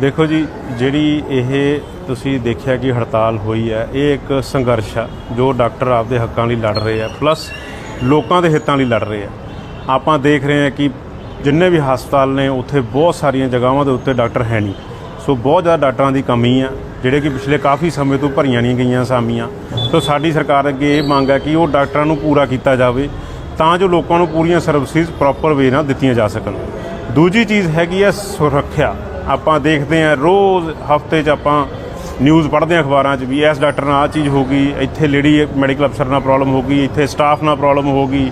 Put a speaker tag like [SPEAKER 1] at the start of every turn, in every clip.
[SPEAKER 1] ਦੇਖੋ ਜੀ, ਜਿਹੜੀ ਇਹ ਤੁਸੀਂ ਦੇਖਿਆ ਕਿ ਹੜਤਾਲ ਹੋਈ ਹੈ, ਇਹ ਇੱਕ ਸੰਘਰਸ਼ ਆ, ਜੋ ਡਾਕਟਰ ਆਪਦੇ ਹੱਕਾਂ ਲਈ ਲੜ ਰਹੇ ਆ, ਪਲੱਸ ਲੋਕਾਂ ਦੇ ਹਿੱਤਾਂ ਲਈ ਲੜ ਰਹੇ ਆ। ਆਪਾਂ ਦੇਖ ਰਹੇ ਹਾਂ ਕਿ ਜਿੰਨੇ ਵੀ ਹਸਪਤਾਲ ਨੇ, ਉੱਥੇ ਬਹੁਤ ਸਾਰੀਆਂ ਜਗ੍ਹਾਵਾਂ ਦੇ ਉੱਤੇ ਡਾਕਟਰ ਹੈ ਨਹੀਂ। ਸੋ ਬਹੁਤ ਜ਼ਿਆਦਾ ਡਾਕਟਰਾਂ ਦੀ ਕਮੀ ਆ, ਜਿਹੜੇ ਕਿ ਪਿਛਲੇ ਕਾਫੀ ਸਮੇਂ ਤੋਂ ਭਰੀਆਂ ਨਹੀਂ ਗਈਆਂ ਅਸਾਮੀਆਂ ਸੋ ਸਾਡੀ ਸਰਕਾਰ ਅੱਗੇ ਇਹ ਮੰਗ ਹੈ ਕਿ ਉਹ ਡਾਕਟਰਾਂ ਨੂੰ ਪੂਰਾ ਕੀਤਾ ਜਾਵੇ, ਤਾਂ ਜੋ ਲੋਕਾਂ ਨੂੰ ਪੂਰੀਆਂ ਸਰਵਿਸਿਜ਼ ਪ੍ਰੋਪਰ ਵੇ ਨਾਲ ਦਿੱਤੀਆਂ ਜਾ ਸਕਣ। ਦੂਜੀ ਚੀਜ਼ ਹੈਗੀ ਹੈ ਸੁਰੱਖਿਆ। ਆਪਾਂ ਦੇਖਦੇ ਹਾਂ ਰੋਜ਼ ਹਫ਼ਤੇ 'ਚ ਆਪਾਂ ਨਿਊਜ਼ ਪੜ੍ਹਦੇ ਹਾਂ ਅਖਬਾਰਾਂ 'ਚ ਵੀ ਇਸ ਡਾਕਟਰ ਨਾਲ ਆਹ ਚੀਜ਼ ਹੋ ਗਈ, ਇੱਥੇ ਲੇਡੀ ਮੈਡੀਕਲ ਅਫਸਰ ਨਾਲ ਪ੍ਰੋਬਲਮ ਹੋ ਗਈ, ਇੱਥੇ ਸਟਾਫ ਨਾਲ ਪ੍ਰੋਬਲਮ ਹੋ ਗਈ,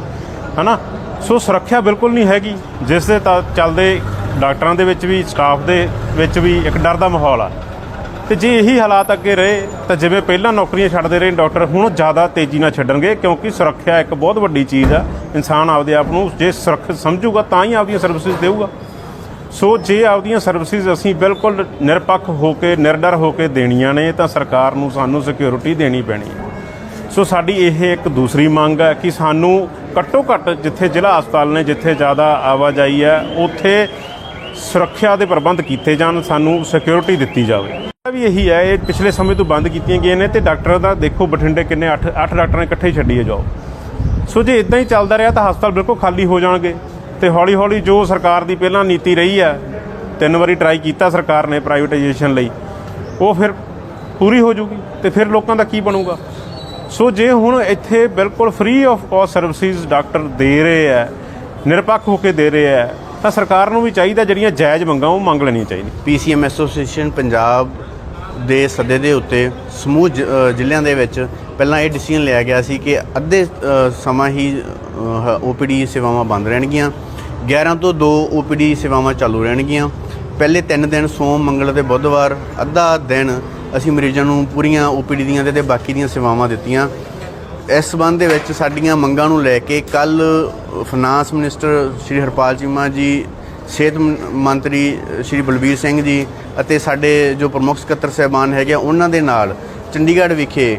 [SPEAKER 1] ਹਨਾ? ਸੋ ਸੁਰੱਖਿਆ ਬਿਲਕੁਲ ਨਹੀਂ ਹੈਗੀ, ਜਿਸ ਦੇ ਤਾਂ ਚੱਲਦੇ ਡਾਕਟਰਾਂ ਦੇ ਵਿੱਚ ਵੀ ਸਟਾਫ ਦੇ ਵਿੱਚ ਵੀ ਇੱਕ ਡਰ ਦਾ ਮਾਹੌਲ ਆ। ਤੇ ਜੇ ਇਹੀ ਹਾਲਾਤ ਅੱਗੇ ਰਹੇ, ਤਾਂ ਜਿਵੇਂ ਪਹਿਲਾਂ ਨੌਕਰੀਆਂ ਛੱਡਦੇ ਰਹੇ ਡਾਕਟਰ, ਹੁਣ ਜ਼ਿਆਦਾ ਤੇਜ਼ੀ ਨਾਲ ਛੱਡਣਗੇ, ਕਿਉਂਕਿ ਸੁਰੱਖਿਆ ਇੱਕ ਬਹੁਤ ਵੱਡੀ ਚੀਜ਼ ਆ। ਇਨਸਾਨ ਆਪਦੇ ਆਪ ਨੂੰ ਜੇ ਸੁਰੱਖਿਅਤ ਸਮਝੂਗਾ, ਤਾਂ ਹੀ ਆਪਦੀਆਂ ਸਰਵਿਸਿਜ਼ ਦੇਊਗਾ। ਸੋ ਜੇ ਆਪਦੀਆਂ ਸਰਵਿਸਿਜ਼ ਅਸੀਂ ਬਿਲਕੁਲ ਨਿਰਪੱਖ ਹੋ ਕੇ, ਨਿਰਡਰ ਹੋ ਕੇ ਦੇਣੀਆਂ ਨੇ, ਤਾਂ ਸਰਕਾਰ ਨੂੰ ਸਾਨੂੰ ਸਿਕਿਉਰਿਟੀ ਦੇਣੀ ਪੈਣੀ ਹੈ। ਸੋ ਸਾਡੀ ਇਹ ਇੱਕ ਦੂਸਰੀ ਮੰਗ ਹੈ ਕਿ ਸਾਨੂੰ ਘੱਟੋ ਘੱਟ ਜਿੱਥੇ ਜ਼ਿਲ੍ਹਾ ਹਸਪਤਾਲ ਨੇ, ਜਿੱਥੇ ਜ਼ਿਆਦਾ ਆਵਾਜਾਈ ਹੈ, ਉੱਥੇ ਸੁਰੱਖਿਆ ਦੇ ਪ੍ਰਬੰਧ ਕੀਤੇ ਜਾਣ, ਸਾਨੂੰ ਸਿਕਿਉਰਿਟੀ ਦਿੱਤੀ ਜਾਵੇ। ਵੀ ਇਹੀ ਹੈ, ਇਹ ਪਿਛਲੇ ਸਮੇਂ ਤੋਂ ਬੰਦ ਕੀਤੀਆਂ ਗਈਆਂ ਨੇ ਤੇ ਡਾਕਟਰਾਂ ਦਾ ਦੇਖੋ ਬਠਿੰਡੇ ਕਿੰਨੇ 8 8 ਡਾਕਟਰਾਂ ਨੇ ਇਕੱਠੇ ਛੱਡੀਏ ਜਾਓ ਸੋ ਜੇ ਇਦਾਂ ਹੀ ਚੱਲਦਾ ਰਿਹਾ ਤਾਂ ਹਸਪਤਾਲ ਬਿਲਕੁਲ ਖਾਲੀ ਹੋ ਜਾਣਗੇ। ਤੇ ਹੌਲੀ ਹੌਲੀ ਜੋ ਸਰਕਾਰ ਦੀ ਪਹਿਲਾਂ ਨੀਤੀ ਰਹੀ ਹੈ, ਤਿੰਨ ਵਾਰੀ ਟਰਾਈ ਕੀਤਾ ਸਰਕਾਰ ਨੇ ਪ੍ਰਾਈਵੇਟਾਈਜੇਸ਼ਨ ਲਈ, ਉਹ ਫਿਰ ਪੂਰੀ ਹੋ ਜੂਗੀ ਤੇ ਫਿਰ ਲੋਕਾਂ ਦਾ ਕੀ ਬਣੂਗਾ? ਸੋ ਜੇ ਹੁਣ ਇੱਥੇ ਬਿਲਕੁਲ free of cost services doctor ਦੇ ਰਹੇ ਆ ਨਿਰਪੱਖ ਹੋ ਕੇ ਦੇ ਰਹੇ ਆ ਤਾਂ ਸਰਕਾਰ ਨੂੰ ਵੀ ਚਾਹੀਦਾ ਜਿਹੜੀਆਂ ਜਾਇਜ਼ ਮੰਗਾਂ ਉਹ ਮੰਗ ਲੈਣੀਆਂ ਚਾਹੀਦੀਆਂ।
[SPEAKER 2] ਪੀਸੀਐਮ ਐਸੋਸੀਏਸ਼ਨ ਪੰਜਾਬ ਦੇ ਸੱਦੇ ਦੇ ਉੱਤੇ ਸਮੂਹ ਜ- ਜ਼ਿਲ੍ਹਿਆਂ ਦੇ ਵਿੱਚ ਪਹਿਲਾਂ ਇਹ ਡਿਸੀਜਨ ਲਿਆ ਗਿਆ ਸੀ ਕਿ ਅੱਧੇ ਸਮਾਂ ਹੀ ਓਪੀਡੀ ਸੇਵਾਵਾਂ ਬੰਦ ਰਹਿਣਗੀਆਂ। 11 ਤੋਂ 2 ਓਪੀਡੀ ਸੇਵਾਵਾਂ ਚਾਲੂ ਰਹਿਣਗੀਆਂ। ਪਹਿਲੇ 3 ਦਿਨ ਸੋਮ ਮੰਗਲ ਅਤੇ ਬੁੱਧਵਾਰ ਅੱਧਾ ਦਿਨ ਅਸੀਂ ਮਰੀਜ਼ਾਂ ਨੂੰ ਪੂਰੀਆਂ ਓਪੀਡੀ ਦੀਆਂ ਤੇ ਬਾਕੀ ਦੀਆਂ ਸੇਵਾਵਾਂ ਦਿੱਤੀਆਂ। ਇਸ ਸੰਬੰਧ ਦੇ ਵਿੱਚ ਸਾਡੀਆਂ ਮੰਗਾਂ ਨੂੰ ਲੈ ਕੇ ਕੱਲ ਫਾਈਨਾਂਸ ਮਿਨਿਸਟਰ ਸ਼੍ਰੀ ਹਰਪਾਲ ਚੀਮਾ ਜੀ ਸਿਹਤ ਮੰਤਰੀ ਸ਼੍ਰੀ ਬਲਬੀਰ ਸਿੰਘ ਜੀ ਅਤੇ ਸਾਡੇ ਜੋ ਪ੍ਰਮੁੱਖ ਸਕੱਤਰ ਸਹਿਬਾਨ ਹੈਗੇ ਆ, ਉਹਨਾਂ ਦੇ ਨਾਲ ਚੰਡੀਗੜ੍ਹ ਵਿਖੇ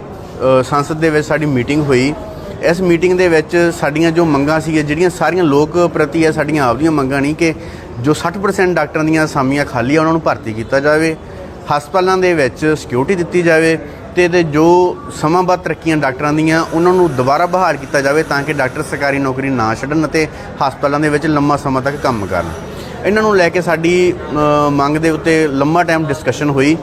[SPEAKER 2] ਸੰਸਦ ਦੇ ਵਿੱਚ ਸਾਡੀ ਮੀਟਿੰਗ ਹੋਈ। ਇਸ ਮੀਟਿੰਗ ਦੇ ਵਿੱਚ ਸਾਡੀਆਂ ਜੋ ਮੰਗਾਂ ਸੀ ਜਿਹੜੀਆਂ ਸਾਰੀਆਂ ਲੋਕ ਪ੍ਰਤੀ ਹੈ ਸਾਡੀਆਂ ਆਪਦੀਆਂ ਮੰਗਾਂ ਨਹੀਂ ਕਿ ਜੋ 60% ਡਾਕਟਰਾਂ ਦੀਆਂ ਅਸਾਮੀਆਂ ਖਾਲੀ ਆ, ਉਹਨਾਂ ਨੂੰ ਭਰਤੀ ਕੀਤਾ ਜਾਵੇ, ਹਸਪਤਾਲਾਂ ਦੇ ਵਿੱਚ ਸਿਕਿਉਰਿਟੀ ਦਿੱਤੀ ਜਾਵੇ ਤੇ ਇਹਦੇ ਜੋ ਸਮਾਂਬੱਧ ਤਰੱਕੀਆਂ ਡਾਕਟਰਾਂ ਦੀਆਂ, ਉਹਨਾਂ ਨੂੰ ਦੁਬਾਰਾ ਬਹਾਲ ਕੀਤਾ ਜਾਵੇ ਤਾਂ ਕਿ ਡਾਕਟਰ ਸਰਕਾਰੀ ਨੌਕਰੀ ਨਾ ਛੱਡਣ ਅਤੇ ਹਸਪਤਾਲਾਂ ਦੇ ਵਿੱਚ ਲੰਮਾ ਸਮਾਂ ਤੱਕ ਕੰਮ ਕਰਨ। ਇਹਨਾਂ ਨੂੰ ਲੈ ਕੇ ਸਾਡੀ ਮੰਗ ਦੇ ਉੱਤੇ ਲੰਮਾ ਟਾਈਮ ਡਿਸਕਸ਼ਨ ਹੋਈ।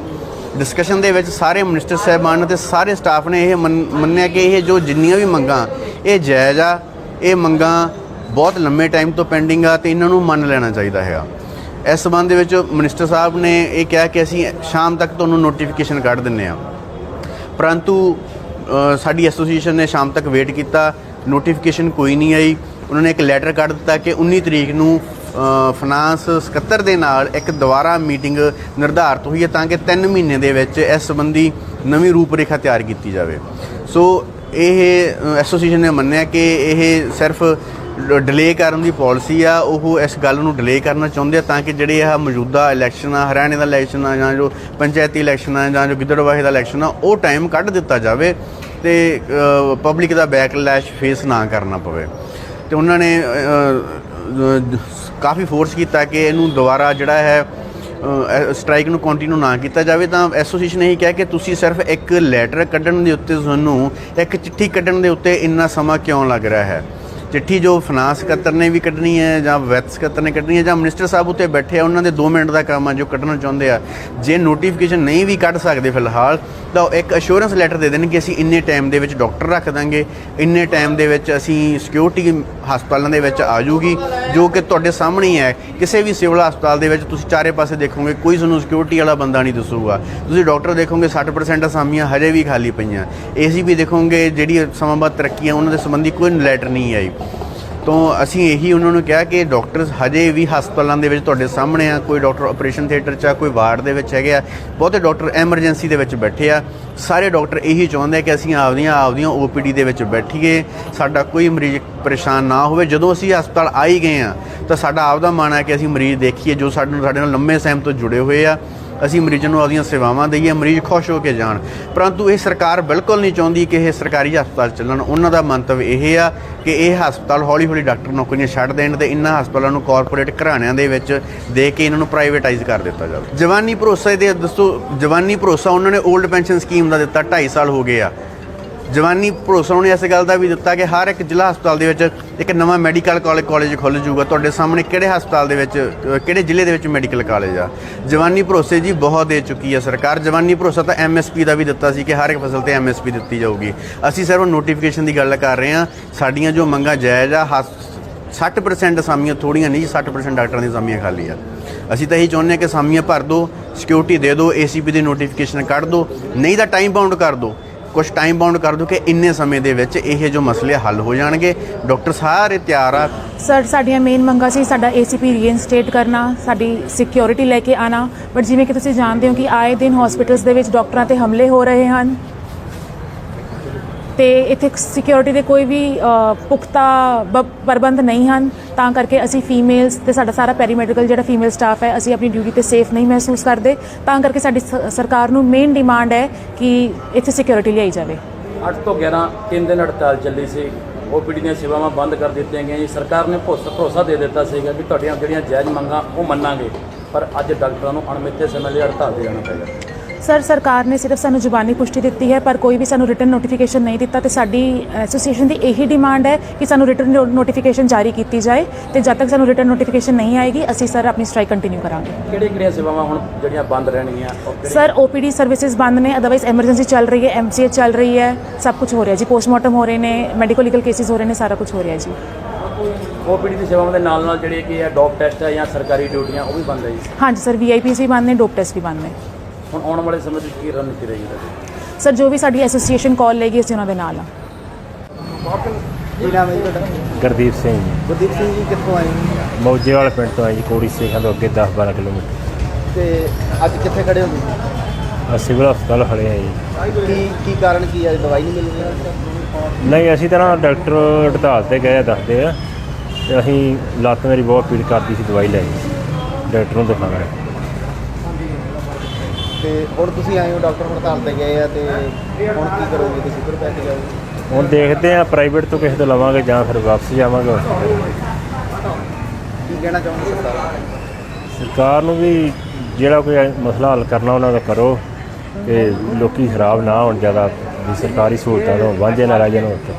[SPEAKER 2] ਡਿਸਕਸ਼ਨ ਦੇ ਵਿੱਚ ਸਾਰੇ ਮਿਨਿਸਟਰ ਸਾਹਿਬਾਨ ਅਤੇ ਸਾਰੇ ਸਟਾਫ ਨੇ ਇਹ ਮੰਨ- ਮੰਨਿਆ ਕਿ ਇਹ ਜੋ ਜਿੰਨੀਆਂ ਵੀ ਮੰਗਾਂ, ਇਹ ਜਾਇਜ਼ ਆ, ਇਹ ਮੰਗਾਂ ਬਹੁਤ ਲੰਮੇ ਟਾਈਮ ਤੋਂ ਪੈਂਡਿੰਗ ਆ ਤੇ ਇਹਨਾਂ ਨੂੰ ਮੰਨ ਲੈਣਾ ਚਾਹੀਦਾ ਹੈਗਾ। ਇਸ ਸਬੰਧ ਦੇ ਵਿੱਚ ਮਿਨਿਸਟਰ ਸਾਹਿਬ ਨੇ ਇਹ ਕਿਹਾ ਕਿ ਅਸੀਂ ਸ਼ਾਮ ਤੱਕ ਤੁਹਾਨੂੰ ਨੋਟੀਫਿਕੇਸ਼ਨ ਕੱਢ ਦਿੰਨੇ ਆ। ਪਰੰਤੂ ਸਾਡੀ ਐਸੋਸੀਏਸ਼ਨ ਨੇ ਸ਼ਾਮ ਤੱਕ ਵੇਟ ਕੀਤਾ ਨੋਟੀਫਿਕੇਸ਼ਨ ਕੋਈ ਨਹੀਂ ਆਈ। ਉਹਨਾਂ ਨੇ ਇੱਕ ਲੈਟਰ ਕੱਢ ਦਿੱਤਾ ਕਿ 19 ਤਰੀਕ ਨੂੰ ਫਾਈਨਾਂਸ ਸਕੱਤਰ ਦੇ ਨਾਲ ਇੱਕ ਦੁਬਾਰਾ ਮੀਟਿੰਗ ਨਿਰਧਾਰਤ ਹੋਈ ਹੈ ਤਾਂ ਕਿ 3 ਮਹੀਨੇ ਦੇ ਵਿੱਚ ਇਸ ਸੰਬੰਧੀ ਨਵੀਂ ਰੂਪਰੇਖਾ ਤਿਆਰ ਕੀਤੀ ਜਾਵੇ। ਸੋ, ਇਹ ਐਸੋਸੀਏਸ਼ਨ ਨੇ ਮੰਨਿਆ ਕਿ ਇਹ ਸਿਰਫ ਡਿਲੇ ਕਰਨ ਦੀ ਪਾਲਿਸੀ ਆ, ਉਹ ਇਸ ਗੱਲ ਨੂੰ ਡਿਲੇ ਕਰਨਾ ਚਾਹੁੰਦੇ ਆ ਤਾਂ ਕਿ ਜਿਹੜੇ ਆ ਮੌਜੂਦਾ ਇਲੈਕਸ਼ਨ ਆ, ਹਰਿਆਣੇ ਦਾ ਇਲੈਕਸ਼ਨ ਆ ਜਾਂ ਜੋ ਪੰਚਾਇਤੀ ਇਲੈਕਸ਼ਨ ਆ ਜਾਂ ਜੋ ਗਿੱਦੜਵਾਹੇ ਦਾ ਇਲੈਕਸ਼ਨ ਆ, ਉਹ ਟਾਈਮ ਕੱਢ ਦਿੱਤਾ ਜਾਵੇ ਤੇ ਪਬਲਿਕ ਦਾ ਬੈਕਲੈਸ਼ ਫੇਸ ਨਾ ਕਰਨਾ ਪਵੇ। ਤੇ ਉਹਨਾਂ ਨੇ ਕਾਫੀ ਫੋਰਸ ਕੀਤਾ ਕਿ ਇਹਨੂੰ ਦੁਬਾਰਾ ਜਿਹੜਾ ਹੈ ਸਟ੍ਰਾਈਕ ਨੂੰ ਕੰਟੀਨਿਊ ਨਾ ਕੀਤਾ ਜਾਵੇ, ਤਾਂ ਐਸੋਸੀਏਸ਼ਨ ਨੇ ਇਹ ਕਿਹਾ ਕਿ ਤੁਸੀਂ ਸਿਰਫ ਇੱਕ ਲੈਟਰ ਕੱਢਣ ਦੇ ਉੱਤੇ ਤੁਹਾਨੂੰ, ਇੱਕ ਚਿੱਠੀ ਕੱਢਣ ਦੇ ਉੱਤੇ ਇੰਨਾ ਸਮਾਂ ਕਿਉਂ ਲੱਗ ਰਿਹਾ ਹੈ? ਚਿੱਠੀ ਜੋ ਫਾਈਨਾਂਸ ਸਕੱਤਰ ਨੇ ਵੀ ਕੱਢਣੀ ਹੈ, ਜਾਂ ਵਿੱਤ ਸਕੱਤਰ ਨੇ ਕੱਢਣੀ ਹੈ, ਜਾਂ ਮਿਨਿਸਟਰ ਸਾਹਿਬ ਉੱਤੇ ਬੈਠੇ ਆ, ਉਹਨਾਂ ਦੇ 2 ਮਿੰਟ ਦਾ ਕੰਮ ਆ ਜੋ ਕੱਢਣਾ ਚਾਹੁੰਦੇ ਆ। ਜੇ ਨੋਟੀਫਿਕੇਸ਼ਨ ਨਹੀਂ ਵੀ ਕੱਢ ਸਕਦੇ ਫਿਲਹਾਲ ਤਾਂ ਉਹ ਇੱਕ ਅਸ਼ੋਰੈਂਸ ਲੈਟਰ ਦੇ ਦੇਣ ਕਿ ਅਸੀਂ ਇੰਨੇ ਟਾਈਮ ਦੇ ਵਿੱਚ ਡਾਕਟਰ ਰੱਖ ਦਾਂਗੇ, ਇੰਨੇ ਟਾਈਮ ਦੇ ਵਿੱਚ ਅਸੀਂ ਸਿਕਿਉਰਿਟੀ ਹਸਪਤਾਲਾਂ ਦੇ ਵਿੱਚ ਆ ਜੂਗੀ, ਜੋ ਕਿ ਤੁਹਾਡੇ ਸਾਹਮਣੇ ਹੀ ਹੈ। ਕਿਸੇ ਵੀ ਸਿਵਲ ਹਸਪਤਾਲ ਦੇ ਵਿੱਚ ਤੁਸੀਂ ਚਾਰੇ ਪਾਸੇ ਦੇਖੋਗੇ, ਕੋਈ ਤੁਹਾਨੂੰ ਸਿਕਿਉਰਿਟੀ ਵਾਲਾ ਬੰਦਾ ਨਹੀਂ ਦਿਸੂਗਾ। ਤੁਸੀਂ ਡਾਕਟਰ ਦੇਖੋਗੇ 60% ਅਸਾਮੀਆਂ ਹਜੇ ਵੀ ਖਾਲੀ ਪਈਆਂ। ਏਸੀ ਵੀ ਦੇਖੋਗੇ, ਜਿਹੜੀ ਸਮਾਂ ਬਾਅਦ ਤਰੱਕੀ ਤਰੱਕੀਆਂ, ਉਹਨਾਂ ਦੇ ਸੰਬੰਧੀ ਕੋਈ ਲੈਟਰ ਨਹੀਂ ਆਈ। ਤੋਂ ਅਸੀਂ ਇਹੀ ਉਹਨਾਂ ਨੂੰ ਕਿਹਾ ਕਿ ਡਾਕਟਰਸ ਹਜੇ ਵੀ ਹਸਪਤਾਲਾਂ ਦੇ ਵਿੱਚ ਤੁਹਾਡੇ ਸਾਹਮਣੇ ਆ, ਕੋਈ ਡਾਕਟਰ ਆਪਰੇਸ਼ਨ ਥੀਏਟਰ 'ਚ ਆ, ਕੋਈ ਵਾਰਡ ਦੇ ਵਿੱਚ ਹੈਗੇ ਆ, ਬਹੁਤੇ ਡਾਕਟਰ ਐਮਰਜੈਂਸੀ ਦੇ ਵਿੱਚ ਬੈਠੇ ਆ। ਸਾਰੇ ਡਾਕਟਰ ਇਹੀ ਚਾਹੁੰਦੇ ਆ ਕਿ ਅਸੀਂ ਆਪਦੀਆਂ ਆਪਦੀਆਂ ਓਪੀਡੀ ਦੇ ਵਿੱਚ ਬੈਠੀਏ, ਸਾਡਾ ਕੋਈ ਮਰੀਜ਼ ਪਰੇਸ਼ਾਨ ਨਾ ਹੋਵੇ। ਜਦੋਂ ਅਸੀਂ ਹਸਪਤਾਲ ਆ ਹੀ ਗਏ ਆ, ਤਾਂ ਸਾਡਾ ਆਪਦਾ ਮਨ ਆ ਕਿ ਅਸੀਂ ਮਰੀਜ਼ ਦੇਖੀਏ ਜੋ ਸਾਡੇ ਸਾਡੇ ਨਾਲ ਲੰਮੇ ਸਮਾਂ ਤੋਂ ਜੁੜੇ ਹੋਏ ਆ। ਅਸੀਂ ਮਰੀਜ਼ਾਂ ਨੂੰ ਆਪਦੀਆਂ ਸੇਵਾਵਾਂ ਦਈਏ, ਮਰੀਜ਼ ਖੁਸ਼ ਹੋ ਕੇ ਜਾਣ। ਪਰੰਤੂ ਇਹ ਸਰਕਾਰ ਬਿਲਕੁਲ ਨਹੀਂ ਚਾਹੁੰਦੀ ਕਿ ਇਹ ਸਰਕਾਰੀ ਹਸਪਤਾਲ ਚੱਲਣ। ਉਹਨਾਂ ਦਾ ਮੰਤਵ ਇਹ ਆ ਕਿ ਇਹ ਹਸਪਤਾਲ ਹੌਲੀ-ਹੌਲੀ ਡਾਕਟਰ ਨੌਕਰੀਆਂ ਛੱਡ ਦੇਣ ਤੇ ਇਹਨਾਂ ਹਸਪਤਾਲਾਂ ਨੂੰ ਕਾਰਪੋਰੇਟ ਘਰਾਣਿਆਂ ਦੇ ਵਿੱਚ ਦੇ ਕੇ ਇਹਨਾਂ ਨੂੰ ਪ੍ਰਾਈਵੇਟਾਈਜ਼ ਕਰ ਦਿੱਤਾ ਜਾਵੇ। ਜਵਾਨੀ ਭਰੋਸਾ ਦੇ, ਦੱਸੋ, ਜਵਾਨੀ ਭਰੋਸਾ ਉਹਨਾਂ ਨੇ 올ਡ ਪੈਨਸ਼ਨ ਸਕੀਮ ਦਾ ਦਿੱਤਾ 2.5 ਸਾਲ ਹੋ ਗਏ ਆ। ਜਵਾਨੀ ਭਰੋਸਾ ਉਹਨੇ ਇਸ ਗੱਲ ਦਾ ਵੀ ਦਿੱਤਾ ਕਿ ਹਰ ਇੱਕ ਜ਼ਿਲ੍ਹਾ ਹਸਪਤਾਲ ਦੇ ਵਿੱਚ ਇੱਕ ਨਵਾਂ ਮੈਡੀਕਲ ਕਾਲਜ ਕਾਲਜ ਖੁੱਲ੍ਹ ਜਾਊਗਾ। ਤੁਹਾਡੇ ਸਾਹਮਣੇ ਕਿਹੜੇ ਹਸਪਤਾਲ ਦੇ ਵਿੱਚ ਕਿਹੜੇ ਜ਼ਿਲ੍ਹੇ ਦੇ ਵਿੱਚ ਮੈਡੀਕਲ ਕਾਲਜ ਆ? ਜਵਾਨੀ ਭਰੋਸੇ ਜੀ ਬਹੁਤ ਦੇ ਚੁੱਕੀ ਆ ਸਰਕਾਰ। ਜਵਾਨੀ ਭਰੋਸਾ ਤਾਂ ਐਮਐਸਪੀ ਦਾ ਵੀ ਦਿੱਤਾ ਸੀ ਕਿ ਹਰ ਇੱਕ ਫਸਲ ਤੇ ਐਮਐਸਪੀ ਦਿੱਤੀ ਜਾਊਗੀ। ਅਸੀਂ ਸਿਰਫ ਨੋਟੀਫਿਕੇਸ਼ਨ ਦੀ ਗੱਲ ਕਰ ਰਹੇ ਹਾਂ। ਸਾਡੀਆਂ ਜੋ ਮੰਗਾਂ ਜਾਇਜ਼ ਆ, ਹਸ- 60% ਅਸਾਮੀਆਂ ਥੋੜੀਆਂ ਨਹੀਂ ਜੀ 60% ਡਾਕਟਰਾਂ ਦੀਆਂ ਅਸਾਮੀਆਂ ਖਾਲੀ ਆ। ਅਸੀਂ ਤਾਂ ਇਹੀ ਚਾਹੁੰਦੇ ਹਾਂ ਕਿ ਅਸਾਮੀਆਂ ਭਰ ਦਿਓ ਸਿਕਿਉਰਿਟੀ ਦੇ ਦਿਓ ਏਸੀਪੀ ਦੀ ਨੋਟੀਫਿਕੇਸ਼ਨ ਕੱਢ ਦਿਓ ਨਹੀਂ ਤਾਂ ਟਾਈਮ ਬਾਉਂਡ ਕਰ ਦਿਓ ਕੁਝ ਟਾਈਮ ਬਾਉਂਡ ਕਰ ਦਿਓ ਕਿ ਇੰਨੇ ਸਮੇਂ ਦੇ ਵਿੱਚ ਇਹ ਜੋ ਮਸਲੇ ਹੱਲ ਹੋ ਜਾਣਗੇ। ਡਾਕਟਰ ਸਾਰੇ ਤਿਆਰ ਆ।
[SPEAKER 3] ਸਰ, ਸਾਡੀਆਂ ਮੇਨ ਮੰਗਾਂ ਸੀ ਸਾਡਾ ਏਸੀਪੀ ਰੀਇਨਸਟੇਟ ਕਰਨਾ, ਸਾਡੀ ਸਿਕਿਉਰਿਟੀ ਲੈ ਕੇ ਆਣਾ। ਬਟ ਜਿਵੇਂ ਕਿ ਤੁਸੀਂ ਜਾਣਦੇ ਹੋ ਕਿ ਆਏ ਦਿਨ ਹਸਪੀਟਲਸ ਦੇ ਵਿੱਚ ਡਾਕਟਰਾਂ ਤੇ ਹਮਲੇ ਹੋ ਰਹੇ ਹਨ। ਤੇ ਇੱਥੇ ਸਿਕਿਉਰਿਟੀ ਦੇ ਕੋਈ ਵੀ ਪੁਖਤਾ ਬ- ਪ੍ਰਬੰਧ ਨਹੀਂ ਹਨ, ਤਾਂ ਕਰਕੇ ਅਸੀਂ ਫੀਮੇਲਸ ਤੇ ਸਾਡਾ ਸਾਰਾ ਪੈਰੀਮੈਡੀਕਲ ਜਿਹੜਾ ਫੀਮੇਲ ਸਟਾਫ ਹੈ, ਅਸੀਂ ਆਪਣੀ ਡਿਊਟੀ ਤੇ ਸੇਫ ਨਹੀਂ ਮਹਿਸੂਸ ਕਰਦੇ, ਤਾਂ ਕਰਕੇ ਸਾਡੀ ਸ- ਸਰਕਾਰ ਨੂੰ ਮੇਨ ਡਿਮਾਂਡ ਹੈ ਕਿ ਇੱਥੇ ਸਿਕਿਉਰਿਟੀ ਲਿਆਈ ਜਾਵੇ।
[SPEAKER 4] 8 ਤੋਂ 11 ਤਿੰਨ ਦਿਨ ਹੜਤਾਲ ਚੱਲੀ ਸੀ। ਓਪੀਡੀ ਦੀਆਂ ਸੇਵਾਵਾਂ ਬੰਦ ਕਰ ਦਿੱਤੀਆਂ ਗਈਆਂ ਜੀ। ਸਰਕਾਰ ਨੇ ਭਰੋਸਾ ਭਰੋਸਾ ਦੇ ਦਿੱਤਾ ਸੀਗਾ ਕਿ ਤੁਹਾਡੀਆਂ ਜਿਹੜੀਆਂ ਜਾਇਜ਼ ਮੰਗਾਂ ਉਹ ਮੰਨਾਂਗੇ। ਪਰ ਅੱਜ ਡਾਕਟਰਾਂ ਨੂੰ ਅਣਮਿੱਥੇ ਸਮੇਂ ਲਈ ਹੜਤਾਲ ਤੇ ਜਾਣਾ ਪਏਗਾ।
[SPEAKER 3] ਸਰ ਸਰਕਾਰ ਨੇ ਸਿਰਫ ਸਾਨੂੰ ਜ਼ੁਬਾਨੀ ਪੁਸ਼ਟੀ ਦਿੱਤੀ ਹੈ ਪਰ ਕੋਈ ਵੀ ਸਾਨੂੰ ਰਿਟਨ ਨੋਟੀਫਿਕੇਸ਼ਨ ਨਹੀਂ ਦਿੱਤਾ ਤੇ ਸਾਡੀ ਐਸੋਸੀਏਸ਼ਨ ਦੀ ਇਹੀ ਡਿਮਾਂਡ ਹੈ ਕਿ ਸਾਨੂੰ ਰਿਟਨ ਨੋਟੀਫਿਕੇਸ਼ਨ ਜਾਰੀ ਕੀਤੀ ਜਾਏ ਤੇ ਜਦ ਤੱਕ ਸਾਨੂੰ ਰਿਟਨ ਨੋਟੀਫਿਕੇਸ਼ਨ ਨਹੀਂ ਆਏਗੀ ਅਸੀਂ ਸਰ ਆਪਣੀ ਸਟ੍ਰਾਈਕ ਕੰਟੀਨਿਊ ਕਰਾਂਗੇ।
[SPEAKER 4] ਕਿਹੜੀਆਂ ਕਿਹੜੀਆਂ ਸੇਵਾਵਾਂ ਹੁਣ ਜਿਹੜੀਆਂ ਬੰਦ ਰਹਿਣਗੀਆਂ? ਕਿਹੜੀ-
[SPEAKER 3] ਸਰ ਓਪੀਡੀ ਸਰਵਿਸਿਜ਼ ਬੰਦ ਨੇ ਅਦਰਵਾਈਜ਼ ਐਮਰਜੈਂਸੀ ਚੱਲ ਰਹੀ ਹੈ ਐਮਸੀਏ ਚੱਲ ਰਹੀ ਹੈ ਸਭ ਕੁਝ ਹੋ ਰਿਹਾ ਜੀ। ਪੋਸਟਮਾਰਟਮ ਹੋ ਰਹੇ ਨੇ ਮੈਡੀਕਲ ਲੀਗਲ ਕੇਸਿਸ ਹੋ ਰਹੇ ਨੇ ਸਾਰਾ ਕੁਝ ਹੋ ਰਿਹਾ ਜੀ।
[SPEAKER 4] ਓਪੀਡੀ ਦੀ ਸੇਵਾਵਾਂ ਦੇ ਨਾਲ ਨਾਲ ਜਿਹੜੀ ਕਿ ਹੈ ਡੌਗ ਟੈਸਟ ਹੈ ਜਾਂ ਸਰਕਾਰੀ ਡਿਊਟੀਆਂ ਉਹ ਵੀ ਬੰਦ ਹੈ ਜੀ?
[SPEAKER 3] ਹਾਂਜੀ ਸਰ ਵੀਆਈਪੀਸ ਵੀ ਬੰਦ ਨੇ ਡੋਪ ਟੈਸਟ ਵੀ ਬੰਦ ਨੇ।
[SPEAKER 4] ਹੁਣ ਆਉਣ ਵਾਲੇ ਸਮੇਂ ਵਿੱਚ ਕੀ ਰਣਨੀਤੀ ਰਹੇਗੀ ਤੁਹਾਡੀ?
[SPEAKER 3] ਸਰ ਜੋ ਵੀ ਸਾਡੀ ਐਸੋਸੀਏਸ਼ਨ ਕਾਲ ਲਏਗੀ ਅਸੀਂ ਉਹਨਾਂ ਦੇ ਨਾਲ ਆ
[SPEAKER 5] ਕੀ ਨਾਮ ਹੈ ਜੀ ਤੁਹਾਡਾ?
[SPEAKER 6] ਗੁਰਦੀਪ ਸਿੰਘ ਜੀ।
[SPEAKER 5] ਗੁਰਦੀਪ ਸਿੰਘ ਜੀ ਕਿੱਥੋਂ ਆਏ ਹੋ?
[SPEAKER 6] ਮੌਜੇ ਵਾਲੇ ਪਿੰਡ ਤੋਂ ਆ ਜੀ ਕੋੜੀ ਸੇਖਾਂ ਤੋਂ ਅੱਗੇ 10 12 ਕਿਲੋਮੀਟਰ।
[SPEAKER 5] ਤੇ ਅੱਜ ਕਿੱਥੇ ਖੜੇ ਹੋ ਤੁਸੀਂ?
[SPEAKER 6] ਅਸੀਂ ਸਿਵਲ ਹਸਪਤਾਲ ਖੜੇ ਆ ਜੀ।
[SPEAKER 5] ਕੀ ਕੀ ਕਾਰਨ ਕੀ ਹੈ ਦਵਾਈ ਨਹੀਂ ਮਿਲ ਰਹੀ
[SPEAKER 6] ਨਹੀਂ ਅਸੀਂ ਤਾਂ ਨਾ ਡਾਕਟਰ ਹੜਤਾਲ ਤੇ ਗਏ ਆ, ਦੱਸਦੇ ਆ। ਤੇ ਅਸੀਂ ਲੱਤ ਮੇਰੀ ਬਹੁਤ ਪੀੜ ਕਰਦੀ ਸੀ ਦਵਾਈ ਲੈ ਗਏ ਡਾਕਟਰ ਨੂੰ ਦਿਖਾਉਣਾ
[SPEAKER 5] ਤੇ ਹੁਣ ਤੁਸੀਂ ਆਏ ਹੋ ਡਾਕਟਰ ਹੜਤਾਲ ਤੇ ਗਏ ਆ ਤੇ ਹੁਣ ਕੀ ਕਰੋਗੇ ਤੁਸੀਂ? ਫਿਰ ਪੈ ਕੇ ਜਾਓਗੇ
[SPEAKER 6] ਹੁਣ ਦੇਖਦੇ ਆ ਪ੍ਰਾਈਵੇਟ ਤੋਂ ਕਿਸੇ ਤੋਂ ਲਵਾਂਗੇ ਜਾਂ ਫਿਰ ਵਾਪਸ ਜਾਵਾਂਗੇ hospital।
[SPEAKER 5] ਕੀ ਕਹਿਣਾ ਚਾਹੁੰਦੇ ਸਰਕਾਰ
[SPEAKER 6] ਸਰਕਾਰ ਨੂੰ ਵੀ ਜਿਹੜਾ ਕੋਈ ਮਸਲਾ ਹੱਲ ਕਰਨਾ ਉਹਨਾਂ ਦਾ ਕਰੋ ਤੇ ਲੋਕੀ ਖਰਾਬ ਨਾ ਹੋਣ ਜ਼ਿਆਦਾ ਵੀ ਸਰਕਾਰੀ ਸਹੂਲਤਾਂ ਤੋਂ ਵਾਂਝੇ ਨਾ ਰਹਿ ਜਾਣ ਉੱਥੇ